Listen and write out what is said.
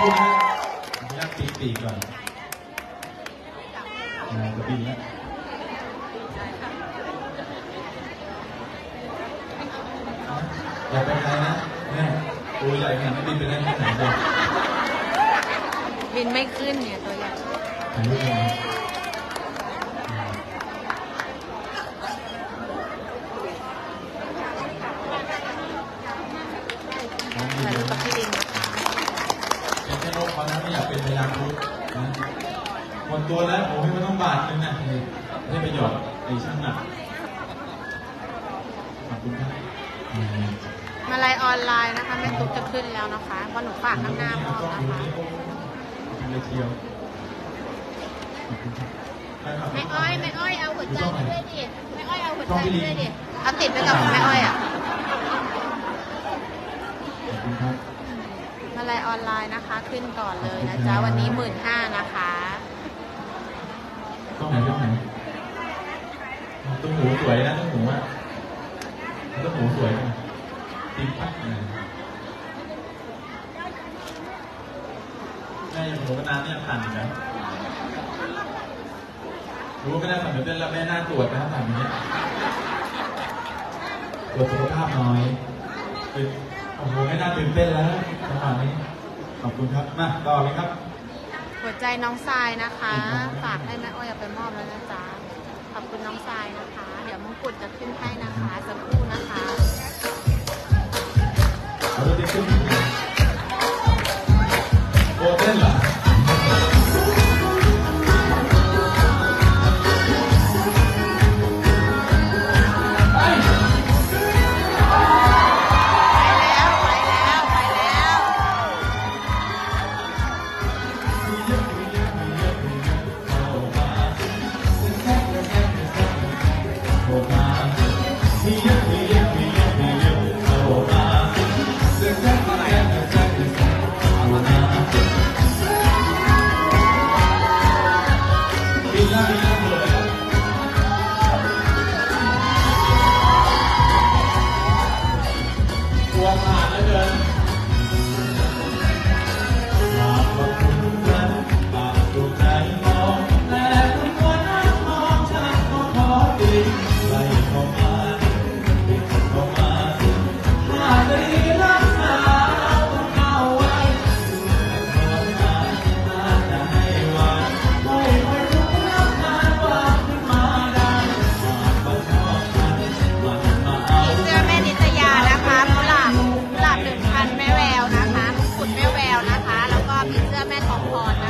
พูดนะยักตีปีกก่อนอ่าจะบินแล้วอย่าไปไกลนะแม่ตัวใหญ่ขนาดนี้บินไปได้แค่ไหนเดียวบินไม่ขึ้นเนี่ยตัวใหญ่ถ่ายรูปยังไงน้องบินถ่ายรูปนะกับพี่ลิงนะคะ เป็นแค่นกเขานะไม่อยากเป็นพยางคุดนะหมดตัวแล้วโอ้ยมันต้องบาทนึงนะนี่ได้ประโยชน์ไอ้ช่างหนักขอบคุณครับอืมมาลายออนไลน์นะคะแม่ตุ๊กจะขึ้นแล้วนะคะเพราะหนูฝากข้างหน้ามอบนะคะเลยทีเดียวขอบคุณครับได้ครับแม่อ้อยแม่อ้อยเอาหัวใจมาด้วยดิแม่อ้อยเอาหัวใจมาด้วยดิเอาติดไปกับแม่อ้อยอะ ขอบคุณครับ มาลาย ออนไลน์นะคะ ขึ้นก่อนเลยนะจ๊ะ วันนี้หมื่นห้านะคะต้องไหนต้องไหนต้องหูสวยนะต้องหูอะต้องหูสวยติ๊กปั๊กนะแม่ยังหูมานานเนี่ยผ่านอยู่แล้วรู้ว่าไม่ได้ทำแบบนี้แล้วแม่น่าตรวจนะทำอย่างนี้ยตรวจสุขภาพหน่อย โอ้โหไม่น่าตื่นเต้นแล้วประมาณนี้ ขอบคุณครับ มาต่อเลยครับ หัวใจน้องทรายนะคะ ฝากให้แม่อ้อยเอาไปมอบแล้วนะจ๊ะ ขอบคุณน้องทรายนะคะ เดี๋ยวมงกุฎจะขึ้นให้นะคะ สักครู่นะคะ พรนะ